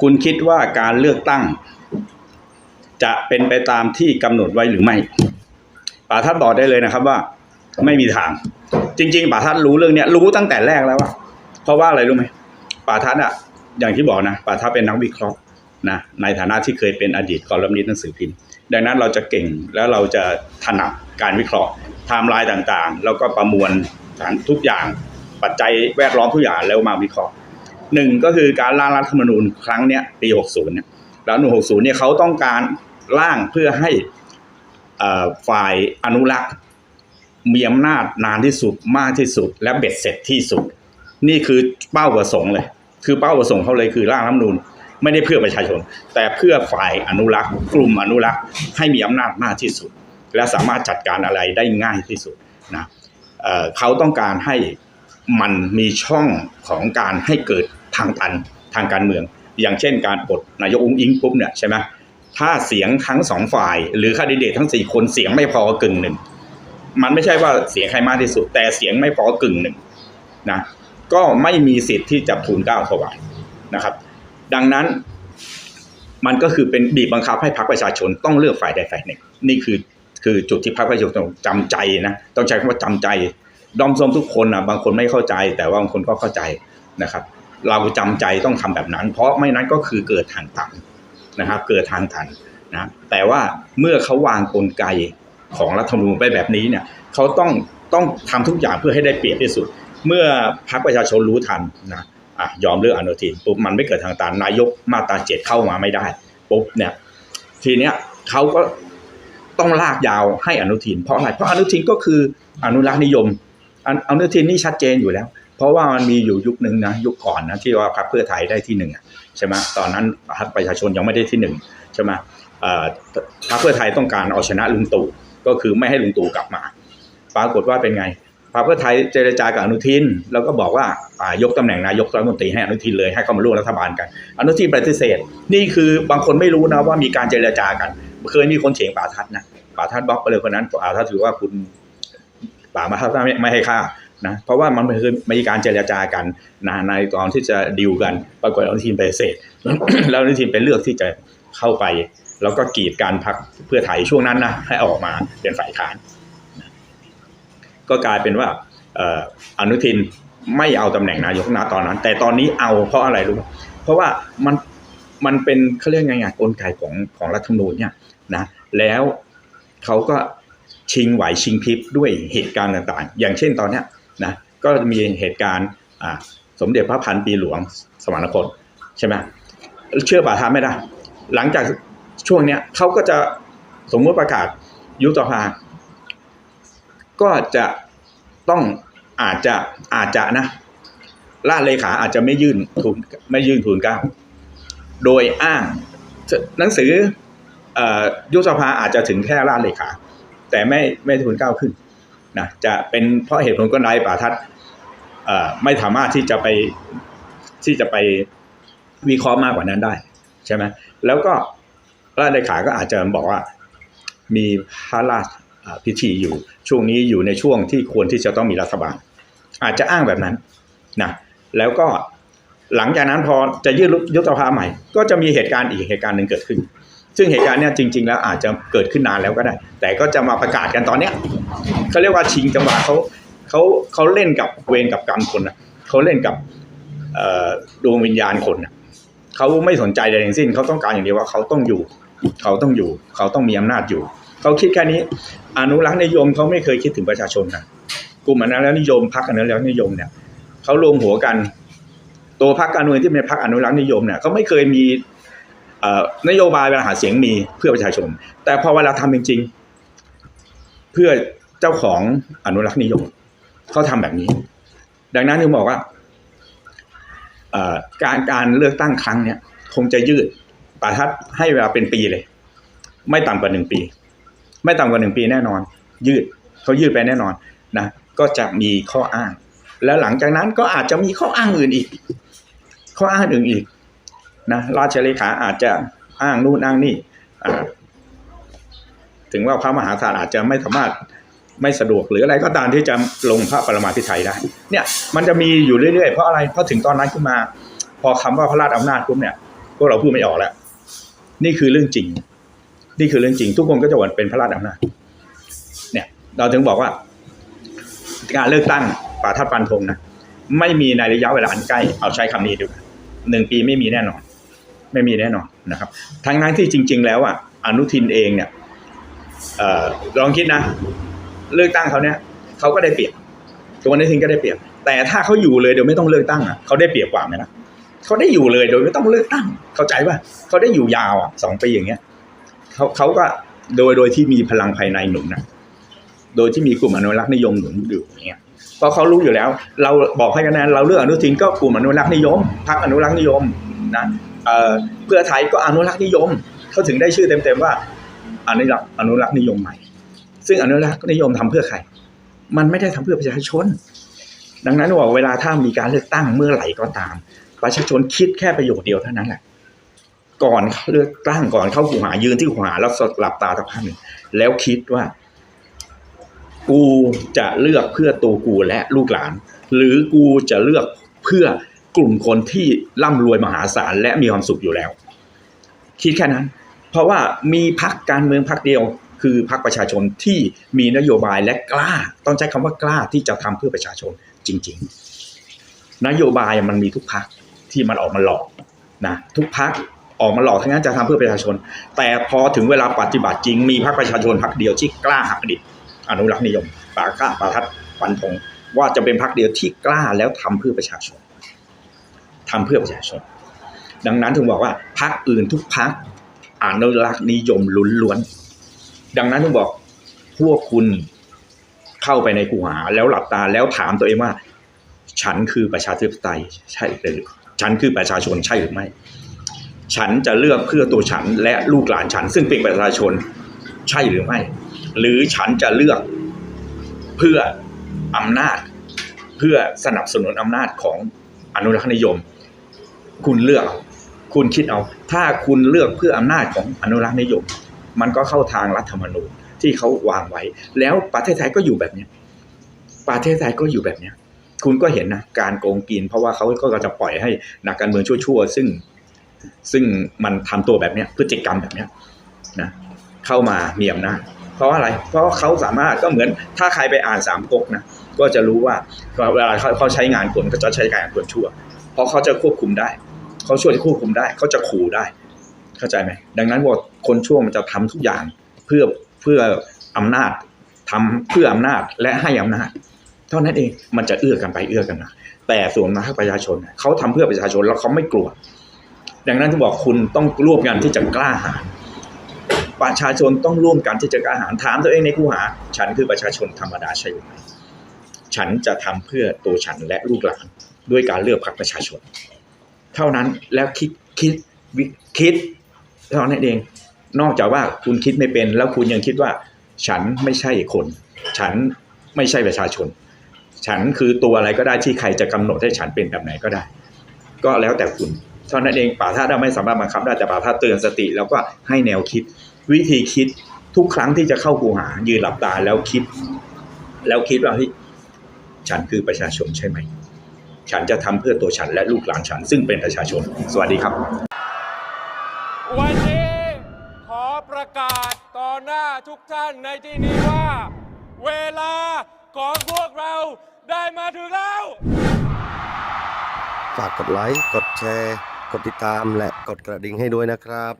คุณคิดว่าการเลือกตั้ง จะเป็นไปตามที่กำหนดไว้หรือไม่ป่าท่านบอกได้เลยนะครับว่า ไม่มีทาง จริง ๆป่าท่านรู้เรื่องเนี้ยรู้ตั้งแต่แรกแล้วว่าเพราะว่าอะไรรู้ไหมป่าท่านอะอย่างที่บอกนะป่าท่านเป็นนักวิเคราะห์นะในฐานะที่เคยเป็นอดีตกอลัมนิสต์หนังสือพิมพ์ดังนั้นเราจะเก่งแล้วเราจะถนัดการวิเคราะห์ไทม์ไลน์ต่างๆ แล้วก็ประมวลทุกอย่างปัจจัยแวดล้อมทุกอย่างแล้วมาวิเคราะห์ หนึ่งก็คือการร่างรัฐธรรมนูญครั้งเนี้ยปี 60เนี่ยรัฐธรรมนูญ60เนี่ยเขาต้องการร่างเพื่อให้ฝ่ายอนุรักษ์มีอำนาจนานที่สุดมากที่สุด และเบ็ดเสร็จที่สุด นี่คือเป้าประสงค์เลย คือเป้าประสงค์เขาเลยคือร่างรัฐธรรมนูญไม่ได้เพื่อประชาชน แต่เพื่อฝ่ายอนุรักษ์ กลุ่มอนุรักษ์ให้มีอำนาจมากที่สุด และสามารถจัดการอะไรได้ง่ายที่สุดนะเเขาต้องการให้มันมีช่องของการให้เกิด ทางตันทางการเมือง อย่างเช่นการปลดนายกอุ้งอิงปุ๊บเนี่ยใช่ไหมถ้าเสียงทั้งสองฝ่าย หรือคดิเดตทั้งสี่คนเสียงไม่พอกึ่งหนึ่งมันไม่ใช่ว่าเสียงใครมากที่สุด แต่เสียงไม่พอกึ่งหนึ่งนะก็ไม่มีสิทธิ์ที่จะทูลเก้าถวายนะครับ ดังนั้นมันก็คือเป็นบีบบังคับให้พรรคประชาชนต้องเลือกฝ่ายใดฝ่ายหนึ่ง นี่คือคือจุดที่พรรคประชาชนจำใจนะต้องใช้คำว่าจำใจดอมส้มทุกคนนะบางคนไม่เข้าใจ แต่ว่าบางคนก็เข้าใจนะครับ เราจำใจต้องทำแบบนั้น เพราะไม่นั้นก็คือเกิดทางตันนะครับ เกิดทางตันนะแต่ว่าเมื่อเขาวางกลไกของรัฐธรรมนูญไปแบบนี้เนี่ยเขาต้องต้องทำทุกอย่างเพื่อให้ได้เปรียบที่สุด เมื่อพรรคประชาชนรู้ทันนะอะยอมเลือกอนุทินปุ๊บมันไม่เกิดทางตันนายกมาตราเจ็ดเข้ามาไม่ได้ปุ๊บเนี่ยทีเนี้ยเขาก็ต้องลากยาวให้อนุทิน เพราะอะไรเพราะอนุทินก็คืออนุรักษ์นิยมอนอนุทินนี่ชัดเจนอยู่แล้ว เพราะว่ามันมีอยู่ยุคหนึ่งนะยุคก่อนนะที่ว่าพรรคเพื่อไทยได้ที่หนึ่งใช่ไหมตอนนั้นพรรคประชาชนยังไม่ได้ที่หนึ่งใช่ไหมพรรคเพื่อไทยต้องการเอาชนะลุงตู่ก็คือไม่ให้ลุงตู่กลับมา ปรากฏว่าเป็นไงพรรคเพื่อไทยเจรจากับอนุทิน แล้วก็บอกว่าายกตำแหน่งนายกรัฐมนตรีให้อนุทินเลยให้เขามาร่วมรัฐบาลกัน อนุทินปฏิเสธ นี่คือบางคนไม่รู้นะว่ามีการเจรจากัน เคยมีคนเฉียงป่าทัดนะป่าทัดบล็อกไปเลยคนนั้นป่าทัดถือว่าคุณป่ามาทัดไม่ให้ค่า นะเพราะว่ามันคือมีการเจรจากันนะในตอนที่จะดิวกัน ปรากฏอนุทินปฏิเสธแล้วอนุทินเป็นเลือกที่จะเข้าไป แล้วก็กีดการพักเพื่อไทยช่วงนั้นนะให้ออกมาเป็นฝ่ายค้านก็กลายเป็นว่าอนุทินไม่เอาตำแหน่งนายกนาตอนนั้น แต่ตอนนี้เอาเพราะอะไรรู้เพราะว่ามันมันเป็นเขาเรียกไงไงกลไกของของรัฐธรรมนูญเนี่ยนะแล้วเขาก็ชิงไหวชิงพริบด้วยเหตุการณ์ต่างๆ อย่างเช่นตอนเนี้ย นะก็มีเหตุการณ์สมเด็จพระพันปีหลวงสมรคตใช่ไหมเชื่อป่าทาไม่ได้ หลังจากช่วงเนี้ยเขาก็จะสมมติประกาศยุบสภาก็จะต้องอาจจะอาจจะนะราเลขาอาจจะไม่ยื่นทุนไม่ยื่นทุนเก้าโดยอ้าง หนังสืออยุบสภาอาจจะถึงแค่ราเลขา แต่ไม่ไม่ทุนเก้าขึ้น นะจะเป็นเพราะเหตุผลก็ใดป่าทัดไม่สามารถที่จะไปที่จะไปวิเคราะห์มากกว่านั้นได้ใช่ไหมแล้วก็ราชเลขาก็อาจจะบอกว่ามีพระราชพิธีอยู่ช่วงนี้อยู่ในช่วงที่ควรที่จะต้องมีรัฐบาล อาจจะอ้างแบบนั้นนะแล้วก็หลังจากนั้นพอจะยื่นยุบสภาใหม่ ก็จะมีเหตุการณ์อีกเหตุการณ์หนึ่งเกิดขึ้น ซึ่งเหตุการณ์เนี้ยจริง ๆ แล้วอาจจะเกิดขึ้นนานแล้วก็ได้ แต่ก็จะมาประกาศกันตอนเนี้ยเขาเรียกว่าชิงจังหวะเขาเขาเขาเล่นกับเวรกับกรรมคนนะเขาเล่นกับดวงวิญญาณคนนะเขาไม่สนใจใดทั้งสิ้นเขาต้องการอย่างเดียวว่าเขาต้องอยู่ เขาต้องอยู่ เขาต้องมีอำนาจอยู่ เขาคิดแค่นี้ อนุรักษ์นิยมเขาไม่เคยคิดถึงประชาชนนะกลุ่มอนุรักษ์นิยมพรรคอนุรักษ์นิยมเนี่ยเขารวมหัวกัน ตัวพรรคการเมืองที่เป็นพรรคอนุรักษ์นิยมเนี่ยเขาไม่เคยมี นโยบายเวลาหาเสียงมีเพื่อประชาชน แต่พอเวลาทำจริง ๆ เพื่อเจ้าของอนุรักษ์นิยมเขาทำแบบนี้ ดังนั้นถึงบอกว่าการการเลือกตั้งครั้งเนี่ยคงจะยืดป่าทัดให้เวลาเป็นปีเลย ไม่ต่ำกว่าหนึ่งปี ไม่ต่ำกว่าหนึ่งปีแน่นอน ยืดเขายืดไปแน่นอนนะก็จะมีข้ออ้าง แล้วหลังจากนั้นก็อาจจะมีข้ออ้างอื่นอีก ข้ออ้างอื่นอีก นะราชเลขาอาจจะอ้างนู่นอ้างนี่ถึงว่าพระมหากษัตริย์อาจจะไม่สามารถไม่สะดวกหรืออะไรก็ตามที่จะลงพระปรมาภิไธยได้เนี่ยมันจะมีอยู่เรื่อยๆเพราะอะไรเพราะถึงตอนนั้นขึ้นมา พอคำว่าพระราชอำนาจปุ๊บเนี่ยพวกเราพูดไม่ออกแล้ว นี่คือเรื่องจริง นี่คือเรื่องจริง ทุกคนก็จะหวนเป็นพระราชอำนาจเนี่ยเราถึงบอกว่า การเลือกตั้งป่าทัดฟันธงนะไม่มีในระยะเวลาอันใกล้เอาใช้คำนี้ดีกว่าหนึ่งปีไม่มีแน่นอน ไม่มีแน่นอนนะครับ ทั้งนั้นที่จริง ๆ แล้วอะอนุทินเองเนี่ยอลองคิดนะ เลือกตั้งเขาเนี่ยเขาก็ได้เปรียบตัวอนุทินก็ได้เปรียบ แต่ถ้าเขาอยู่เลยโดยไม่ต้องเลือกตั้งอะเขาได้เปรียบกว่าไหมนะเขาได้อยู่เลยโดยไม่ต้องเลือกตั้ง เข้าใจป่ะเขาได้อยู่ยาวอะสองปีอย่างเงี้ยเขาเขาก็โดยโดยที่มีพลังภายในหนุนนะโดยที่มีกลุ่มอนุรักษ์นิยมหนุนอยู่อย่างเงี้ยพราะเขารู้อยู่แล้ว เราบอกให้คะแนนเราเลือกอนุทินก็กลุ่มอนุรักษ์นิยมพรรคอนุรักษ์นิยมนะ เพื่อไทยก็อนุรักษ์นิยมเขาถึงได้ชื่อเต็มๆว่าอนุรักษ์อนุรักษ์นิยมใหม่ ซึ่งอนุรักษ์นิยมทำเพื่อใคร มันไม่ได้ทำเพื่อประชาชน ดังนั้นบอกเวลาถ้ามีการเลือกตั้งเมื่อไหร่ก็ตาม ประชาชนคิดแค่ประโยชน์เดียวเท่านั้นแหละก่อนเลือกตั้งก่อนเข้าหูหายืนที่หูหาแล้วสดหลับตาสักพักหนึ่งแล้วคิดว่า กูจะเลือกเพื่อตัวกูและลูกหลาน หรือกูจะเลือกเพื่อ กลุ่มคนที่ร่ำรวยมหาศาลและมีความสุขอยู่แล้ว คิดแค่นั้น เพราะว่ามีพักการเมืองพักเดียว คือพักประชาชนที่มีนโยบายและกล้า ต้องใช้คำว่ากล้าที่จะทำเพื่อประชาชนจริง ๆ นโยบายมันมีทุกพักที่มันออกมาหลอกนะทุกพักออกมาหลอกทั้งนั้นจะทำเพื่อประชาชน แต่พอถึงเวลาปฏิบัติจริง มีพักประชาชนพักเดียวที่กล้าหักดิบอนุรักษ์นิยมปากล้าปาทัดฟันธงว่าจะเป็นพักเดียวที่กล้าแล้วทำเพื่อประชาชน ทำเพื่อประชาชน ดังนั้นถึงบอกว่าพักอื่นทุกพักอนุรักษ์นิยมลุ้นล้วน ดังนั้นถึงบอกพวกคุณเข้าไปในกูหา แล้วหลับตาแล้วถามตัวเองว่า ฉันคือประชาธิปไตยใช่หรือฉันคือประชาชนใช่หรือไม่ ฉันจะเลือกเพื่อตัวฉันและลูกหลานฉัน ซึ่งเป็นประชาชนใช่หรือไม่ หรือฉันจะเลือกเพื่ออำนาจ เพื่อสนับสนุนอำนาจของอนุรักษ์นิยม คุณเลือก คุณคิดเอา ถ้าคุณเลือกเพื่ออำนาจของอนุรักษ์นิยม มันก็เข้าทางรัฐธรรมนูญที่เขาวางไว้ แล้วประเทศไทยก็อยู่แบบเนี้ยประเทศไทยก็อยู่แบบเนี้ยคุณก็เห็นนะการโกงกิน เพราะว่าเขาก็จะปล่อยให้นักการเมืองชั่วๆซึ่งซึ่งมันทำตัวแบบเนี้ยพฤติกรรมแบบเนี้ยนะเข้ามามีอำนาจเพราะอะไร เพราะเขาสามารถก็เหมือนถ้าใครไปอ่านสามก๊กนะก็จะรู้ว่าเวลาเขาเขาใช้งานคนก็จะใช้งานคนชั่ว เพราะเขาจะควบคุมได้ เขาช่วยควบคุมได้เขาจะขู่ได้ เข้าใจไหมดังนั้นว่าคนชั่วมันจะทำทุกอย่างเพื่อเพื่ออำนาจทำเพื่ออำนาจและให้อำนาจ เท่านั้นเองมันจะเอื้อกันไปเอื้อกันมาแต่ส่วนมากประชาชนเขาทำเพื่อประชาชนแล้วเขาไม่กลัว ดังนั้นที่บอกคุณต้องร่วมกันที่จะกล้าหาญประชาชนต้องร่วมกันที่จะกล้าหาญถามตัวเองในคูหา ฉันคือประชาชนธรรมดาใช่หมฉันจะทำเพื่อตัวฉันและลูกหลานด้วยการเลือกพรรคประชาชน เท่านั้นแล้วคิดคิดวิคิดเท่านั้นเอง นอกจากว่าคุณคิดไม่เป็น แล้วคุณยังคิดว่า ฉันไม่ใช่คน ฉันไม่ใช่ประชาชน ฉันคือตัวอะไรก็ได้ที่ใครจะกำหนดให้ฉันเป็นแบบไหนก็ได้ ก็แล้วแต่คุณเท่านั้นเองป่าท่าเราไม่สามารถบังคับได้แต่ป่าท่าเตือนสติ แล้วก็ให้แนวคิด วิธีคิดทุกครั้งที่จะเข้ากูหายืนหลับตาแล้วคิด แล้วคิดว่าเฮ้ยฉันคือประชาชนใช่ไหม ฉันจะทำเพื่อตัวฉันและลูกหลานฉันซึ่งเป็นประชาชน สวัสดีครับ วันนี้ขอประกาศต่อหน้าทุกท่านในที่นี้ว่า เวลาของพวกเราได้มาถึงแล้ว ฝากกดไลค์ กดแชร์ กดติดตามและกดกระดิ่งให้ด้วยนะครับ